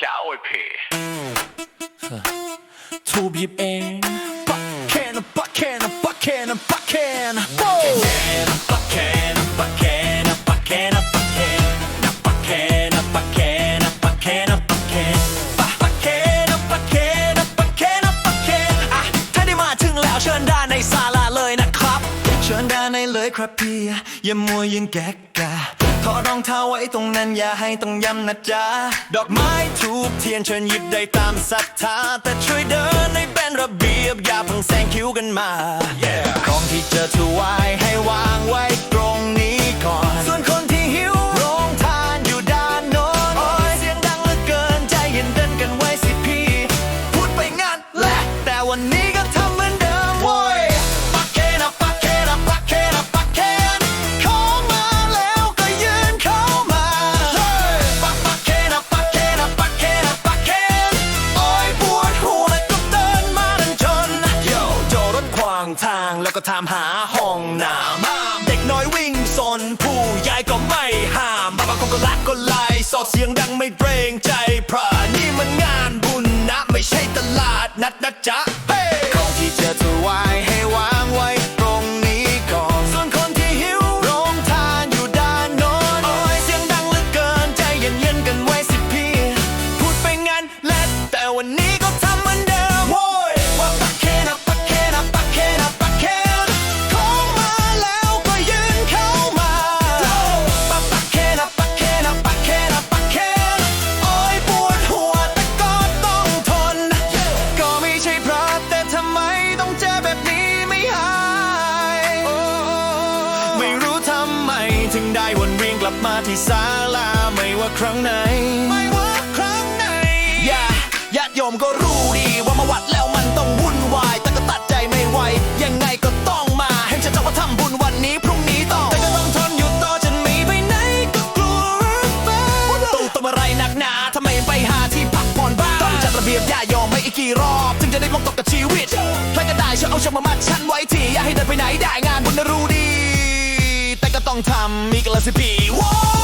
ช้าไอเพทูบหยิบเองปักแคนปักแคนปักแคนปักแคนโว้ปักแคนปักแคนปักแคนปักแคนปักแคนปักแคนปักแคนปักแคนปักแคนปักแคนปักแคนปักแคนอะถ้าได้มาถึงแล้วเชิญด้านในศาลาเลยนะครับ เชิญด้านในเลยครับพี่อย่ามัวยืนแกะกกะ อดรองเท้าไว้ตรงนั้นอย่าให้ต้องย้ำนะจ๊ะ ดอกไม้ทูบเทียนเชิญหยิบได้ตามศรัทธา แต่ช่วยเดินให้เป็นระเบียบ อย่าเพิ่งแซงคิวกันมาของที่เจอถวายให้วางไว้ตรงนี้ก่อน ส่วนคนที่หิวโรงทานอยู่ด้านโน้นโอ้ยเสียงดังเหลือเกินใจเย็นเดินกันไว้สิพี่ พูดไปงานแหละแต่วันนี้ก็ทำเหมืางทางแล้วก็ถามหาห้องน้ำเด็กน้อยวิ่งซนผู้ใหญ่ก็ไม่ห้ามบางคนก็รักก็ไล่สอดเสียงดังไม่เกรงใจเพราะนี่มันงานบุญนะ ไม่ใช่ตลาดนัดนะจ๊ะ ถึงได้วนเวียนกลับมาที่ศาลาไม่ว่าครั้งไหน ไม่ว่าครั้งไหนอย่าญาติโยมก็รู้ดีว่ามาวัดแล้วมันต้องวุ่นวาย แต่ก็ตัดใจไม่ไหว ยังไงก็ต้องมาเห็นฉันจะว่าทำบุญวันนี้พรุ่งนี้ต้อง แต่ก็ต้องทนอยู่ต่อฉันไม่ไปไหนก็กลัวหรือเปล่าต้องต้องอะไรหนักหนาทำไมไปหาที่พักผ่อนบ้างต้องจัดระเบียบอย่ายอมไม่อีกกี่รอบ ถึงจะได้ลงตกกับชีวิตใครก็ได้ช่วยเอาเชือกมามัดฉันไว้ทีอย่าให้เดินไปไหนได้ long time, Mikael S.P. Whoa!